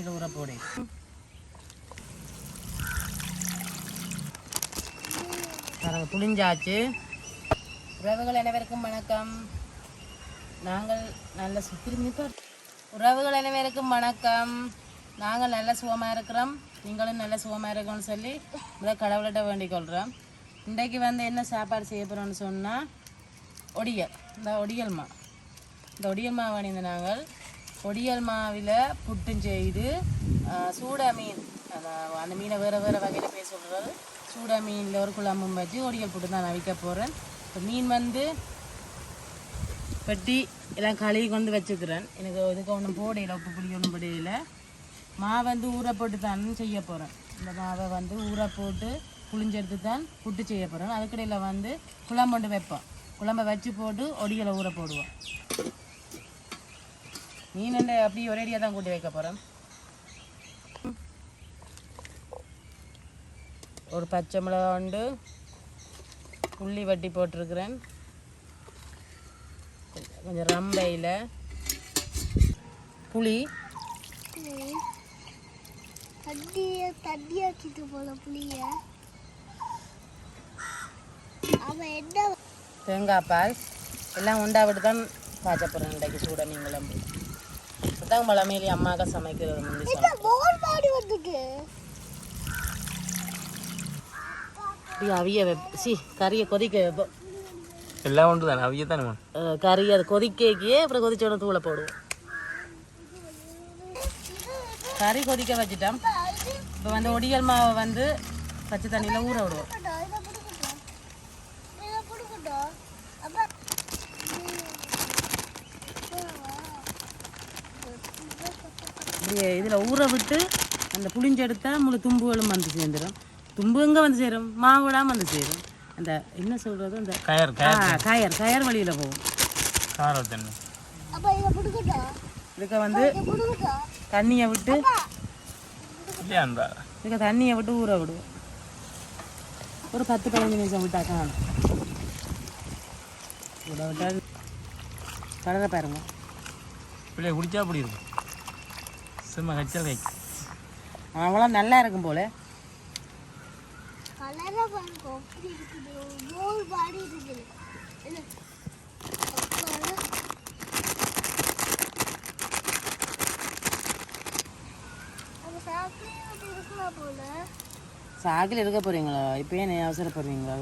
தண்ணியில் ஊற போடு. பாருங்க புளிஞ்சாச்சு உறவுகள் அனைவருக்கும் வணக்கம். நாங்கள் நல்ல சுத்திருந்து உறவுகள் அனைவருக்கும் வணக்கம். நாங்கள் நல்ல சுகமாக இருக்கிறோம். நீங்களும் நல்ல சுகமாக இருக்கணும்னு சொல்லி இதை கடவுள்கிட்ட வேண்டிக் கொள்கிறோம் இன்றைக்கு வந்து என்ன சாப்பாடு செய்ய போகிறோம்னு சொன்னால் ஒடியல். இந்த ஒடியல் மா. இந்த ஒடியல் மாவு நாங்கள் ஒடியல் மாவில் புட்டும் செய்து சூடா மீன். அந்த மீனை வேறு வேறு வகையில் பேர் சொல்கிறது சூடா மீனில் ஒரு குழம்பும் வச்சு ஒடியல் புட்டு தான் நான் வைக்க போகிறேன் இப்போ மீன் வந்து வெட்டி எல்லாம் கழுவி கொண்டு வச்சுக்கிறேன். எனக்கு இதுக்கு ஒன்றும் போடையில உப்பு புளி ஒன்றும் போடையில் மாவு வந்து ஊற போட்டு தான் செய்ய போகிறேன் இந்த மாவை வந்து ஊற போட்டு புளிஞ்செடுத்து தான் புட்டு செய்ய போகிறேன் அதுக்கடையில் வந்து குழம்பு வைப்போம். குழம்பை வச்சு போட்டு ஒடியலை ஊற போடுவோம். மீன் என்ன அப்படி ஒரேடியாக தான் கூட்டி வைக்க போகிறேன் ஒரு பச்சை மிளகா உண்டு உள்ளி வட்டி போட்டிருக்கிறேன். கொஞ்சம் ரம்பையில் புளி. தண்ணிய தண்ணியாக்கிட்டு போல புளிய. அவன் என்ன தேங்காய் பால். எல்லாம் உண்டா விட்டு தான் காய்ச்ச போகிறேன் இன்றைக்கு சூட மீன் குழம்பு இப்போதான் மழமையிலே அம்மாக்கா சமைக்கிறது முந்தி அப்படி அவிய சி கறியை கொதிக்க வைப்போம் எல்லாம் ஒன்று தானே அவிய தானே கறி அது கொதிக்கே அப்புறம் கொதிச்சோட தூளை போடுவோம். கறி கொதிக்க வச்சுட்டோம். இப்போ வந்து ஒடியல் மாவை வந்து பச்சை தண்ணியில் ஊற விடுவோம் இதை கொடுக்கட்டும் இதை கொடுக்கட்டும் அப்ப இப்படி இதில் ஊற விட்டு அந்த புளிஞ்செடுத்தா முழு தும்புகளும் வந்து சேர்ந்துடும் தும்பு எங்கே வந்து சேரும்? மாவுடாம வந்து சேரும். அந்த என்ன சொல்கிறது அந்த கயர் கயர் கயர் வழியில் போகும். இதுக்கு வந்து தண்ணியை விட்டு இதுக்கு தண்ணியை விட்டு ஊற விடுவோம். ஒரு பத்து பதினஞ்சு நிமிஷம் விட்டா காணும். விட விட்டால் கடலை பாருங்க. பிள்ளைய குடிச்சா அப்படி இருக்கும்? சும்மா கச்சல் கை அவ்வளோ நல்லா இருக்கும் போல. சாக்கில் இருக்க போறீங்களா இப்பயே நீ அவசரப்படுறீங்களா?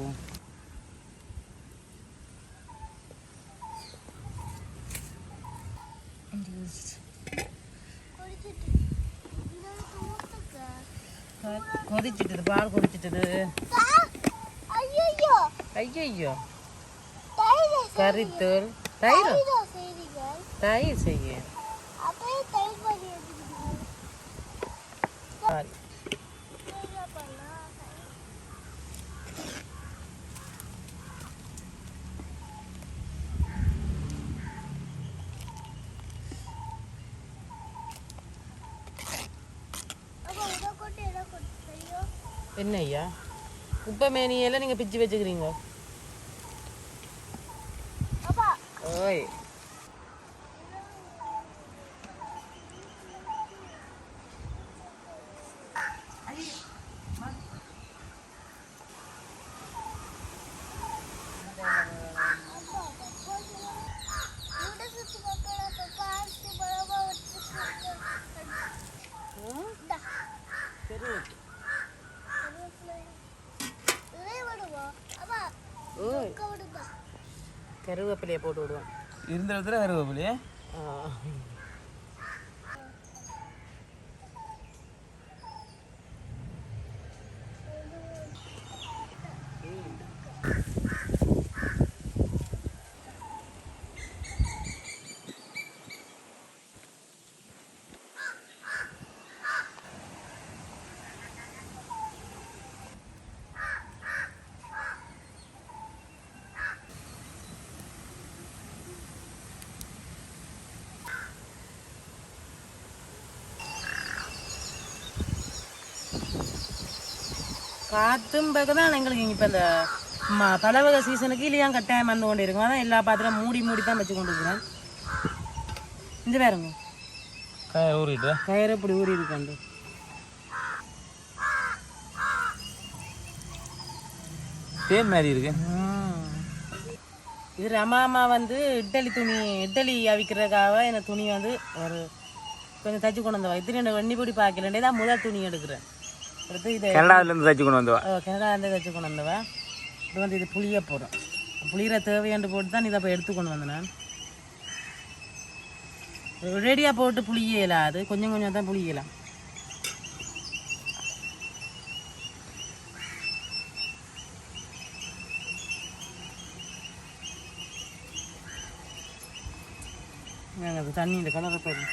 பால்! ஐயையோ! ஐயோ கறித்தூள். தயிர்? தயிர் செய்ய அப்படியே தயிர் பண்ணி வச்சுக்கிட்டீங்க. சாரி தயிரா பண்ணலாம். அப்பா, இதை கொட்டு, இதை கொட்டு. ஐயோ. என்ன ஐயா குப்பை மேனியெல்லாம் நீங்கள் பிச்சு வச்சுக்கிறீங்க. ஓய் வீட்டை சுத்தி பார்க்கல, அப்ப பார்த்து பலமா வச்சுக்கோங்க. இந்தா. கருவேப்பிலை. இதே விடுவா? அப்பா, ஓய் இங்க விடுங்க. கருவேப்பிலையை போட்டு விடுவோம். இருந்த இடத்துல கருவேப்பிலையே? காற்றும் தான் எங்களுக்கு இப்போ இந்த ம பலவகை சீசனுக்கு இல்லையா கட்டாயம் வந்து கொண்டு இருக்கும் அதான் எல்லா பாத்திரம் மூடி மூடி தான் வச்சு கொண்டு இருக்கிறேன். இந்த பாருங்க. காய ஊறிட்டு கயிறு இப்படி ஊறி இருக்காண்டு தேன் மாதிரி இருக்கு. இது ரமாமா வந்து இட்டலி துணி இட்டலி அவிக்கிறதுக்காக இந்த துணி வந்து ஒரு கொஞ்சம் தச்சு கொண்டு வந்தவா? இது ரெண்டு வெண்ணி பொடி பார்க்கலண்டே தான் முதல் துணி எடுக்கிறேன். அடுத்து இதை கனடாவிலேருந்து தச்சு கொண்டு வந்தவா. கனடா இருந்து தச்சு கொண்டு வந்தவா. இது வந்து இது புளிய போகிறோம் புளியிற தேவையாண்டு போட்டு தான் இதை அப்போ எடுத்து கொண்டு வந்தேன் ரெடியாக போட்டு புளியலாம் அது. கொஞ்சம் கொஞ்சம் தான் புளியலாம் தண்ணி இந்த கலரை போயிடும்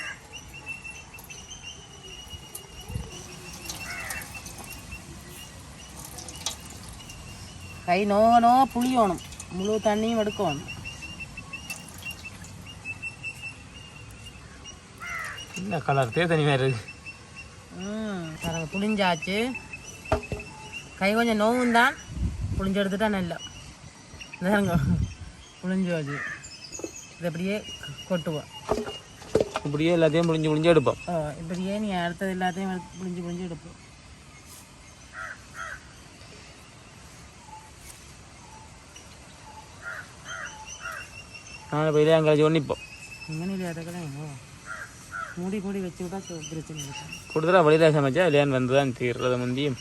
கை நோக நோக புளியணும் முழு தண்ணியும் எடுக்கணும் என்ன கலர் தே தனி மாதிரி இருக்கு பாருங்க புளிஞ்சாச்சு கை கொஞ்சம் நோவும் தான் புளிஞ்சு எடுத்துட்டா நல்லா இதாங்க புளிஞ்சு வச்சு இது அப்படியே கொட்டுவோம் இப்படியே எல்லாத்தையும் முடிஞ்சு முடிஞ்சு எடுப்போம் இப்படியே நீ அடுத்தது எல்லாத்தையும் புளிஞ்சு புளிஞ்சு எடுப்போம் நான் இப்போ இதே அங்கே ஒன்றிப்போம் இங்கே இல்லையா அதுக்கெல்லாம் மூடி மூடி வச்சு விட்டா பிரச்சனை வழியில் சமைச்சா இல்லையான்னு வந்து தான் தீர்றத முந்தியும்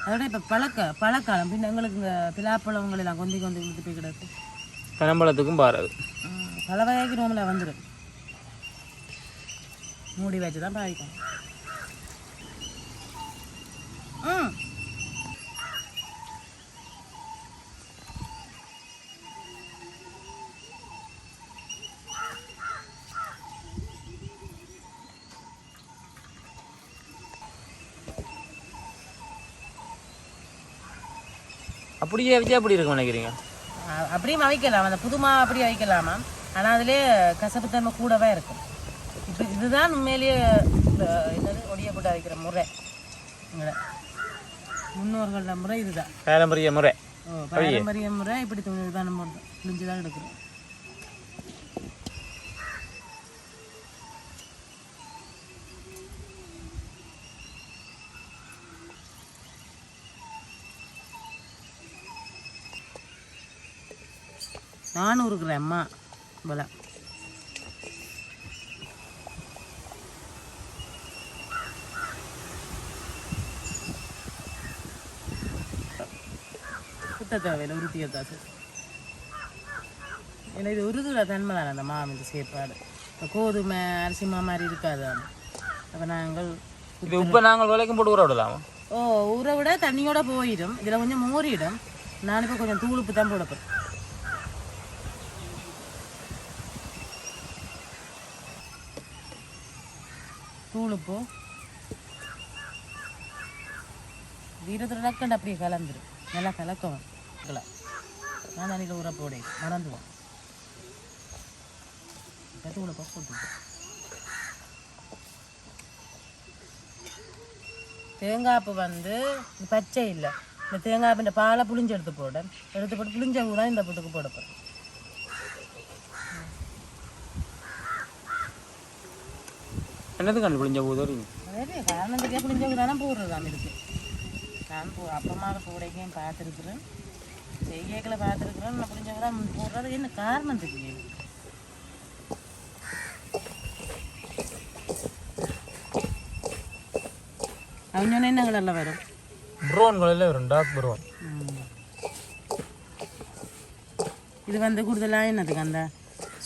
அதோட இப்போ பழக்க பழக்காலம் பின்ன எங்களுக்கு இங்கே பிலாப்பழங்கள் எல்லாம் கொந்தி கொந்தி விட்டு போய் கிடக்கு பனம்பழத்துக்கும் பாராது பல வகைக்கு நோம்பில் வந்துடும் மூடி வச்சு தான் பாதிக்கும் ம் அப்படியே வச்சா அப்படி இருக்கும் நினைக்கிறீங்க? அப்படியும் அவிக்கலாம். அந்த புதுமா அப்படியே அவிக்கலாமா ஆனால் அதிலே கசப்புத்தன்மை கூடவே இருக்கும். இப்போ இதுதான் உண்மையிலேயே என்னது ஒடிய போட்டு அவிக்கிற முறை. முன்னோர்களோட முறை இதுதான். பாரம்பரிய முறை. பாரம்பரிய முறை இப்படி தான் நம்ம புளிஞ்சு தான் எடுக்கிறோம். நானூறு கிராம்மா போல குத்த தேவையில்லை உருட்டி எடுத்தாச்சு. ஏன்னா இது உருதுல தன்மை தானே அந்த மாவு இந்த சேப்பாடு. இந்த கோதுமை அரிசி மா மாதிரி இருக்காது அப்போ நாங்கள் இது உப்பை நாங்கள் விலைக்கும் போட்டு ஊற விடலாமா? ஓ ஊற விட தண்ணியோட போயிடும். இதில் கொஞ்சம் மோரிடும் நான் இப்போ கொஞ்சம் தூளுப்பு தான் போடப்பேன் தூளுப்பு வீரத்தில் டக்குன்னு அப்படியே கலந்துரும் நல்லா கலக்கவும் கலக்கலாம் நான் தண்ணியில் ஊற போடு. மறந்துவோம் இப்போ தூளுப்பை போட்டு தேங்காய்ப்பு வந்து பச்சை இல்லை. இந்த தேங்காய் இந்த பாலை புளிஞ்சு எடுத்து போட. எடுத்து போட்டு புளிஞ்ச கூட இந்த புட்டுக்கு போட போகிறேன் என்னது கண்டுபிடிஞ்ச போது வரீங்க அதே காரணத்துக்கே புளிஞ்ச ஊரா தான் போடுறது இருக்கு நான் போ அப்பமாக போடைக்கையும் பார்த்துருக்குறேன். செய்யக்களை பார்த்துருக்குறேன் நான் புளிஞ்ச ஊரா போடுறது என்ன காரணத்துக்கு அவங்க என்ன கலரில் வரும்? ப்ரௌன் கலரில் வரும் டார்க் ப்ரௌன் ம். இது வந்து கூடுதலாக என்னதுக்கு அந்த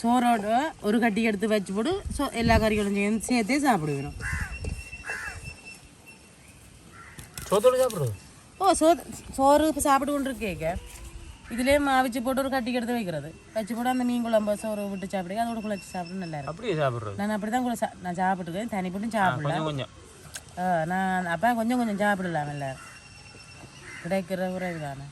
சோறோட ஒரு கட்டி எடுத்து வச்சு போட்டு சோ எல்லா கறிகளும் சேர்ந்து சேர்த்தே சாப்பிடுவோம் சோத்தோடு ஓ சோ சோறு இப்போ சாப்பிட்டு கொண்டு இருக்கேக்க இதுலேயே அவிச்சு போட்டு ஒரு கட்டிக்கு எடுத்து வைக்கிறது. வச்சு போட்டு அந்த மீன் குழம்பு சோறு விட்டு சாப்பிடுங்க. அதோட குழச்சி சாப்பிட நல்லா இருக்கும். அப்படியே சாப்பிட்றது? நான் அப்படி தான் சா நான் சாப்பிட்டுருக்கேன். தனி போட்டும் சாப்பிடல. கொஞ்சம் நான் அப்போ கொஞ்சம் கொஞ்சம் சாப்பிடலாம் இல்லை கிடைக்கிற உறவு தானே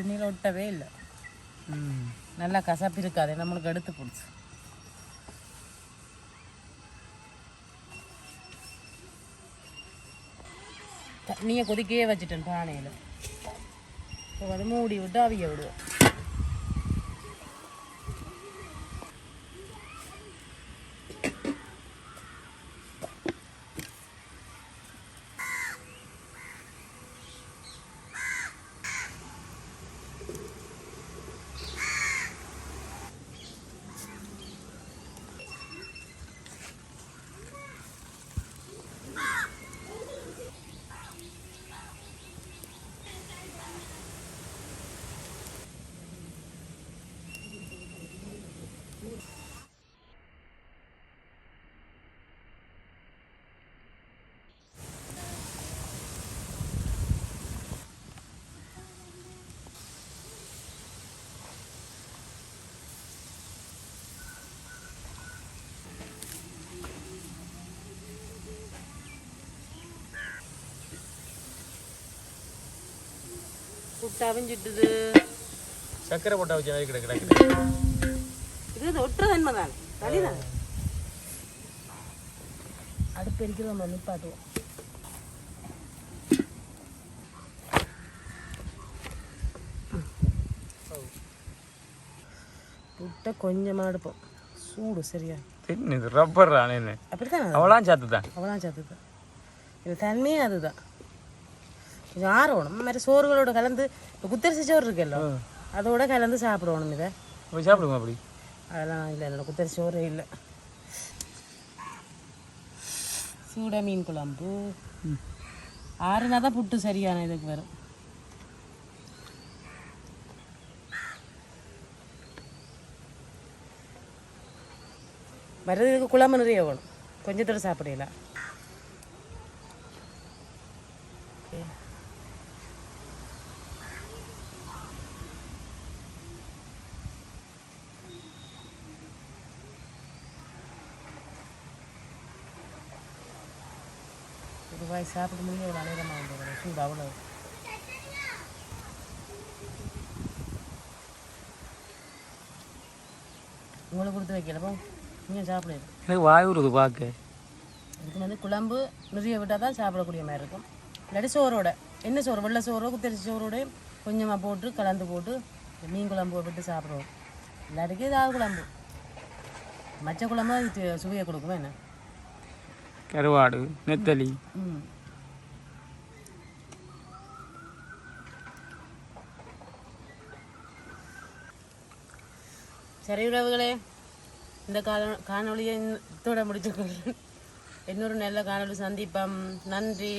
துணியில் ஒட்டவே இல்லை. நல்லா கசப்பு இருக்காது நம்மளுக்கு எடுத்து பிடிச்சி தண்ணியை கொதிக்கவே வச்சுட்டேன் பானையில். இப்போ வந்து மூடி விட்டு அவிய விடுவோம் அவிஞ்சிட்டுது சக்கரை போட்டா வச்சு வேறு கிடக்கு கிடக்கு இது ஒட்டுற தன்மை தான். அடுப்பு எரிக்கிறோம் நம்ம நிப்பாட்டுவோம். புட்டை கொஞ்சமாக எடுப்போம். சூடு சரியா. தின்னு ரப்பர் அப்படித்தான். அவளாம் சாத்து தான் அவ்வளோதான் சத்து தான் இது தன்மையே அதுதான். கொஞ்சம் ஆறணும் மாதிரி சோறுகளோட கலந்து இப்போ குத்தரிசி சோறு இருக்குல்ல அதோட கலந்து சாப்பிடணும் இதை. போய் சாப்பிடுங்க அப்படி? அதெல்லாம் இல்லை என்னோட குத்தரிசி சோறே இல்லை. சூட மீன் குழம்பு. ஆறுனா தான் புட்டு சரியான இதுக்கு வரும் வர்றதுக்கு குழம்பு நிறைய வேணும். கொஞ்சத்தோட சாப்பிடலாம். ஒரு வாய் சாப்பிட முடியும் எவ்வளோ நேரமாக வந்து சூடு அவ்வளோ உங்களுக்கு கொடுத்து வைக்கலப்போ நீங்கள் சாப்பிடுது எனக்கு வாய் வருது பார்க்க இதுக்கு வந்து குழம்பு நிறைய விட்டால் தான் சாப்பிடக்கூடிய மாதிரி இருக்கும் இல்லாட்டி சோறோட என்ன சோறு வெள்ளை சோறோ குத்தரிசி சோறோட கொஞ்சமாக போட்டு கலந்து போட்டு மீன் குழம்பு விட்டு சாப்பிடுவோம் இல்லாட்டிக்கு ஏதாவது குழம்பு மச்ச குழம்பு சுவையை கொடுக்குமா என்ன கருவாடு நெத்தலி. சரி உறவுகளே இந்த கால காணொலியை இதோட முடிச்சுக்கொள்கிறேன் இன்னொரு நல்ல காணொளி சந்திப்பம். நன்றி.